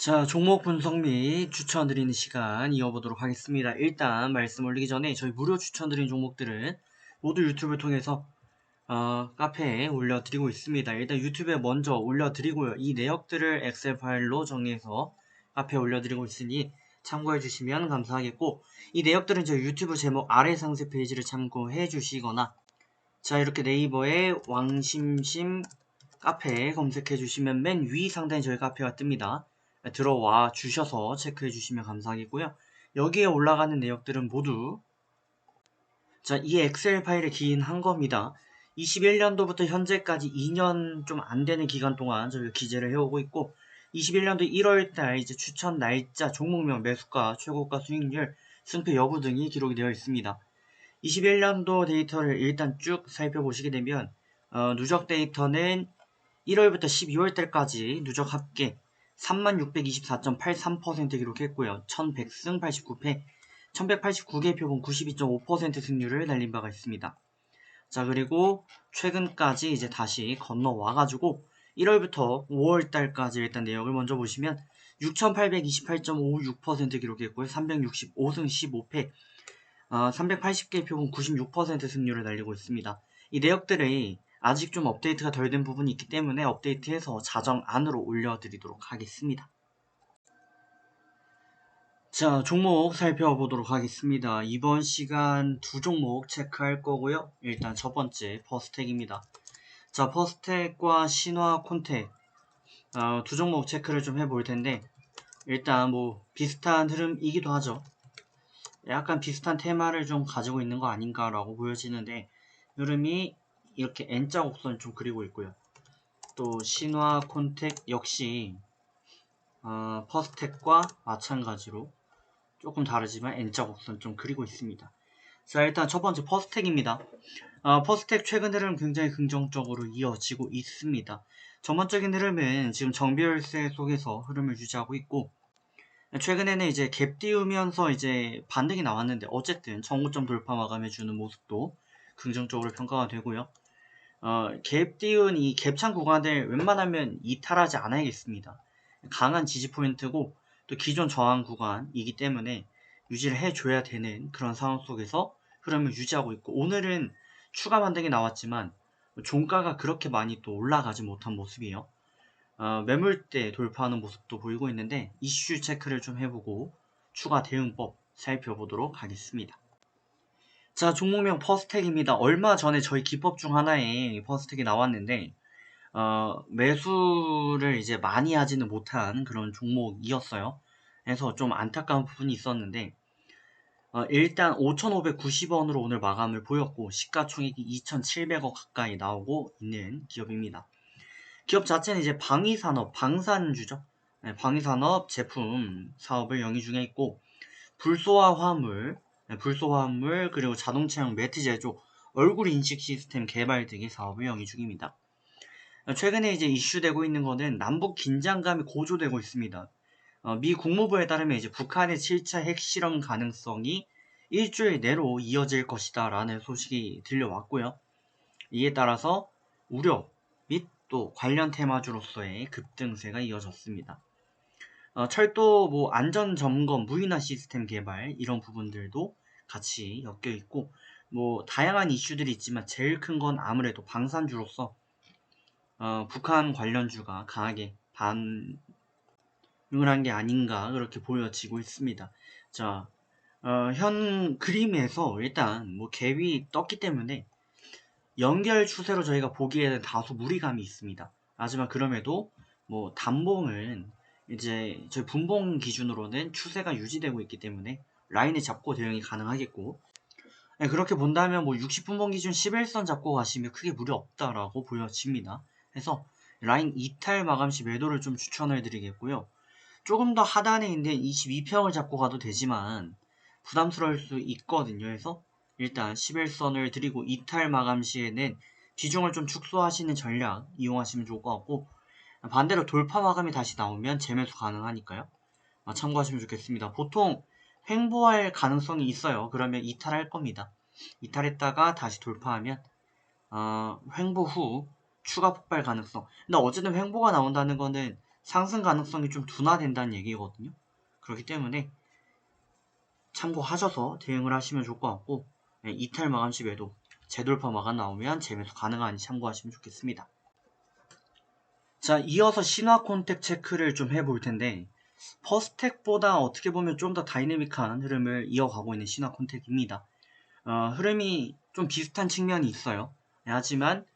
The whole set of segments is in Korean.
자, 종목 분석 및 추천 드리는 시간 이어보도록 하겠습니다. 일단 말씀 올리기 전에 저희 무료 추천 드린 종목들은 모두 유튜브를 통해서 어, 카페에 올려드리고 있습니다. 일단 유튜브에 먼저 올려드리고요. 이 내역들을 엑셀 파일로 정리해서 카페에 올려드리고 있으니 참고해 주시면 감사하겠고 이 내역들은 저희 유튜브 제목 아래 상세 페이지를 참고해 주시거나 자 이렇게 네이버에 왕심심 카페 검색해 주시면 맨 위 상단에 저희 카페가 뜹니다. 들어와 주셔서 체크해 주시면 감사하겠고요. 여기에 올라가는 내역들은 모두 자, 이 엑셀 파일에 기인한 겁니다. 21년도부터 현재까지 2년 좀 안 되는 기간 동안 저희가 기재를 해오고 있고 21년도 1월달 이제 추천 날짜, 종목명, 매수가, 최고가 수익률, 승패 여부 등이 기록이 되어 있습니다. 21년도 데이터를 일단 쭉 살펴보시게 되면 어, 누적 데이터는 1월부터 12월달까지 누적 합계 3624.83% 기록했고요. 1100승 89패, 1189개 표본 92.5% 승률을 날린 바가 있습니다. 자, 그리고 최근까지 이제 다시 건너와가지고 1월부터 5월달까지 일단 내역을 먼저 보시면 6828.56% 기록했고요. 365승 15패, 어, 380개 표본 96% 승률을 날리고 있습니다. 이 내역들이 아직 좀 업데이트가 덜 된 부분이 있기 때문에 업데이트해서 자정 안으로 올려드리도록 하겠습니다. 자, 종목 살펴보도록 하겠습니다. 이번 시간 두 종목 체크할 거고요. 일단 첫 번째 퍼스텍입니다. 자, 퍼스텍과 신화 콘텍 어, 두 종목 체크를 좀 해볼 텐데 일단 뭐 비슷한 흐름이기도 하죠. 약간 비슷한 테마를 좀 가지고 있는 거 아닌가라고 보여지는데 흐름이 이렇게 N자 곡선 좀 그리고 있고요. 또 신화 콘텍 역시 어, 퍼스텍과 마찬가지로 조금 다르지만 N자 곡선 좀 그리고 있습니다. 자 일단 첫 번째 퍼스텍입니다. 어, 퍼스텍 최근 흐름 굉장히 긍정적으로 이어지고 있습니다. 전반적인 흐름은 지금 정비열세 속에서 흐름을 유지하고 있고 최근에는 이제 갭 띄우면서 이제 반등이 나왔는데 어쨌든 정고점 돌파 마감해주는 모습도 긍정적으로 평가가 되고요. 어, 갭 띄운 이 갭창 구간을 웬만하면 이탈하지 않아야겠습니다. 강한 지지 포인트고 또 기존 저항 구간이기 때문에 유지를 해줘야 되는 그런 상황 속에서 흐름을 유지하고 있고 오늘은 추가 반등이 나왔지만 종가가 그렇게 많이 또 올라가지 못한 모습이에요. 어, 매물대 돌파하는 모습도 보이고 있는데 이슈 체크를 좀 해보고 추가 대응법 살펴보도록 하겠습니다. 자 종목명 퍼스텍입니다. 얼마 전에 저희 기법 중 하나에 퍼스텍이 나왔는데 어, 매수를 이제 많이 하지는 못한 그런 종목이었어요. 그래서 좀 안타까운 부분이 있었는데 어, 일단 5,590원으로 오늘 마감을 보였고 시가총액이 2,700억 가까이 나오고 있는 기업입니다. 기업 자체는 이제 방위산업, 방산주죠. 네, 방위산업 제품 사업을 영위 중에 있고 불소화 화물, 네, 불소화 화물 그리고 자동차용 매트 제조, 얼굴 인식 시스템 개발 등의 사업을 영위 중입니다. 최근에 이제 이슈되고 있는 것은 남북 긴장감이 고조되고 있습니다. 어, 미 국무부에 따르면 이제 북한의 7차 핵실험 가능성이 일주일 내로 이어질 것이다 라는 소식이 들려왔고요. 이에 따라서 우려 및 또 관련 테마주로서의 급등세가 이어졌습니다. 어, 철도 뭐 안전 점검, 무인화 시스템 개발 이런 부분들도 같이 엮여 있고 뭐 다양한 이슈들이 있지만 제일 큰 건 아무래도 방산주로서 어, 북한 관련주가 강하게 반응을 한 게 아닌가 그렇게 보여지고 있습니다. 자, 어, 현 그림에서 일단 뭐 갭이 떴기 때문에 연결 추세로 저희가 보기에는 다소 무리감이 있습니다. 하지만 그럼에도 뭐 단봉은 이제 저희 분봉 기준으로는 추세가 유지되고 있기 때문에 라인을 잡고 대응이 가능하겠고 네, 그렇게 본다면 뭐 60분봉 기준 11선 잡고 가시면 크게 무리 없다라고 보여집니다. 그래서 라인 이탈 마감 시 매도를 좀 추천을 드리겠고요. 조금 더 하단에 있는 22평을 잡고 가도 되지만 부담스러울 수 있거든요. 그래서 일단 11선을 드리고 이탈 마감 시에는 비중을 좀 축소하시는 전략 이용하시면 좋을 것 같고 반대로 돌파 마감이 다시 나오면 재매수 가능하니까요. 아, 참고하시면 좋겠습니다. 보통 횡보할 가능성이 있어요. 그러면 이탈할 겁니다. 이탈했다가 다시 돌파하면 어, 횡보 후 추가 폭발 가능성. 근데 어쨌든 횡보가 나온다는 거는 상승 가능성이 좀 둔화된다는 얘기거든요. 그렇기 때문에 참고하셔서 대응을 하시면 좋을 것 같고 네, 이탈 마감 시 매도 재돌파 마감 나오면 재매수 가능한지 참고하시면 좋겠습니다. 자 이어서 신화 콘택 체크를 좀 해볼 텐데 퍼스텍보다 어떻게 보면 좀 더 다이내믹한 흐름을 이어가고 있는 신화 콘택입니다. 어, 흐름이 좀 비슷한 측면이 있어요. 네, 하지만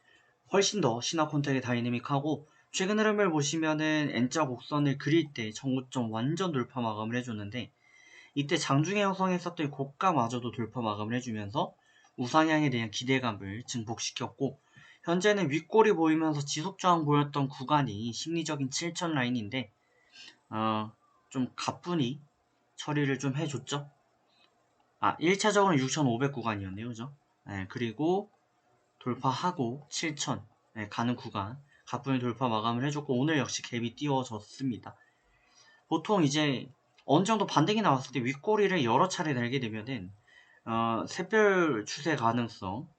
훨씬 더 신화 콘택이 다이내믹하고 최근 흐름을 보시면은 N자 곡선을 그릴 때 전고점 완전 돌파 마감을 해줬는데 이때 장중에 형성했었던 고가마저도 돌파 마감을 해주면서 우상향에 대한 기대감을 증폭시켰고 현재는 윗골이 보이면서 지속 저항 보였던 구간이 심리적인 7천 라인인데 어, 좀 가뿐히 처리를 좀 해줬죠. 아 1차적으로는 6,500 구간이었네요. 그죠? 네, 그리고 돌파하고 7,000 네, 가는 구간 가뿐히 돌파 마감을 해줬고 오늘 역시 갭이 띄워졌습니다. 보통 이제 어느 정도 반등이 나왔을 때 윗꼬리를 여러 차례 달게 되면은 어, 샛별 추세 가능성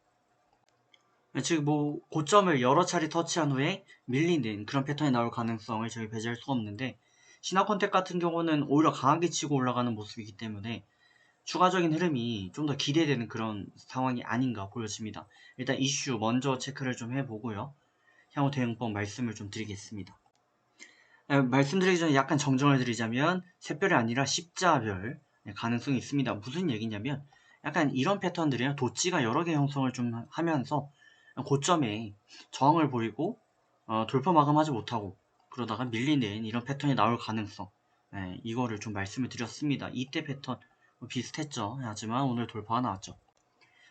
즉 뭐 고점을 여러 차례 터치한 후에 밀리는 그런 패턴이 나올 가능성을 저희 배제할 수가 없는데 신화콘택 같은 경우는 오히려 강하게 치고 올라가는 모습이기 때문에 추가적인 흐름이 좀 더 기대되는 그런 상황이 아닌가 보여집니다. 일단 이슈 먼저 체크를 좀 해보고요. 향후 대응법 말씀을 좀 드리겠습니다. 네, 말씀드리기 전에 약간 정정을 드리자면 샛별이 아니라 십자별 네, 가능성이 있습니다. 무슨 얘기냐면 약간 이런 패턴들이랑 도치가 여러 개 형성을 좀 하면서 고점에 저항을 보이고 어, 돌파 마감하지 못하고 그러다가 밀리는 이런 패턴이 나올 가능성 네, 이거를 좀 말씀을 드렸습니다. 이때 패턴 뭐 비슷했죠. 하지만 오늘 돌파가 나왔죠.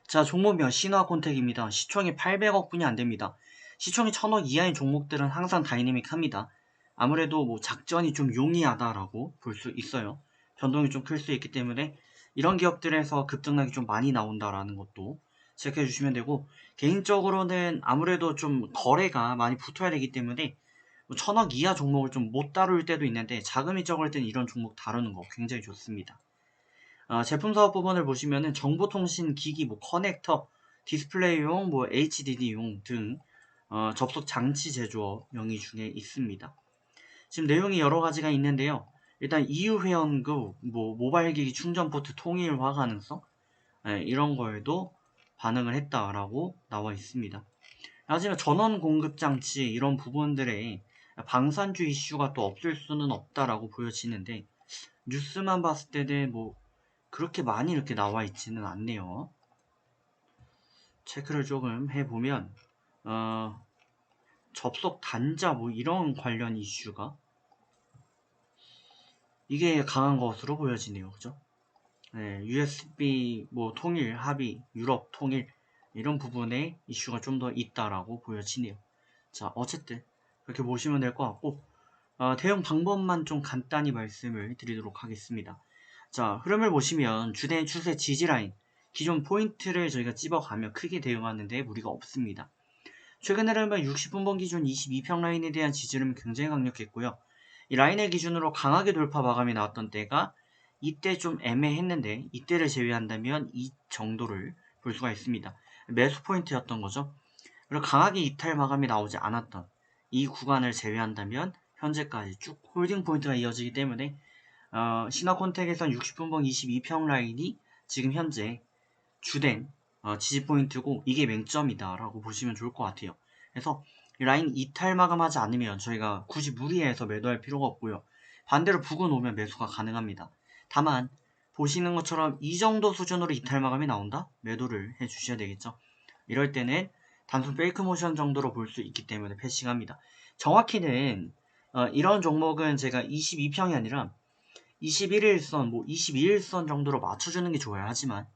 자 종목명 신화 콘택입니다. 시총이 800억 분이 안됩니다. 시총이 1000억 이하인 종목들은 항상 다이내믹합니다. 아무래도 뭐 작전이 좀 용이하다라고 볼 수 있어요. 변동이 좀 클 수 있기 때문에 이런 기업들에서 급등락이 좀 많이 나온다라는 것도 체크해 주시면 되고 개인적으로는 아무래도 좀 거래가 많이 붙어야 되기 때문에 뭐 천억 이하 종목을 좀 못 다룰 때도 있는데 자금이 적을 때는 이런 종목 다루는 거 굉장히 좋습니다. 어, 제품 사업 부분을 보시면은 정보통신 기기, 뭐 커넥터, 디스플레이용, 뭐 HDD용 등 어, 접속 장치 제조업 명의 중에 있습니다. 지금 내용이 여러 가지가 있는데요. 일단 EU 회원국, 뭐 모바일 기기 충전 포트 통일화 가능성 네, 이런 거에도 반응을 했다라고 나와 있습니다. 하지만 전원 공급 장치 이런 부분들에 방산주 이슈가 또 없을 수는 없다라고 보여지는데 뉴스만 봤을 때는 뭐 그렇게 많이 이렇게 나와 있지는 않네요. 체크를 조금 해보면 어, 접속 단자 뭐 이런 관련 이슈가 이게 강한 것으로 보여지네요. 그죠? 네, USB 뭐 통일, 합의, 유럽 통일 이런 부분에 이슈가 좀 더 있다라고 보여지네요. 자, 어쨌든 그렇게 보시면 될 것 같고 어, 대응 방법만 좀 간단히 말씀을 드리도록 하겠습니다. 자, 흐름을 보시면 주된 추세 지지라인 기존 포인트를 저희가 찝어가며 크게 대응하는 데 무리가 없습니다. 최근 흐름은 60분봉 기준 22평 라인에 대한 지지름이 굉장히 강력했고요. 이 라인을 기준으로 강하게 돌파 마감이 나왔던 때가 이때 좀 애매했는데 이때를 제외한다면 이 정도를 볼 수가 있습니다. 매수 포인트였던 거죠. 그리고 강하게 이탈 마감이 나오지 않았던 이 구간을 제외한다면 현재까지 쭉 홀딩 포인트가 이어지기 때문에 어, 신화콘택에선 60분봉 22평 라인이 지금 현재 주된 어, 지지 포인트고 이게 맹점이다 라고 보시면 좋을 것 같아요. 그래서 라인 이탈 마감하지 않으면 저희가 굳이 무리해서 매도할 필요가 없고요. 반대로 북은 오면 매수가 가능합니다. 다만 보시는 것처럼 이 정도 수준으로 이탈 마감이 나온다? 매도를 해 주셔야 되겠죠. 이럴 때는 단순 페이크 모션 정도로 볼 수 있기 때문에 패싱합니다. 정확히는 어, 이런 종목은 제가 22평이 아니라 21일선, 뭐 22일선 정도로 맞춰주는 게 좋아요. 하지만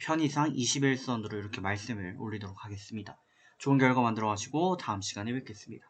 편의상 21선으로 이렇게 말씀을 올리도록 하겠습니다. 좋은 결과 만들어 가시고 다음 시간에 뵙겠습니다.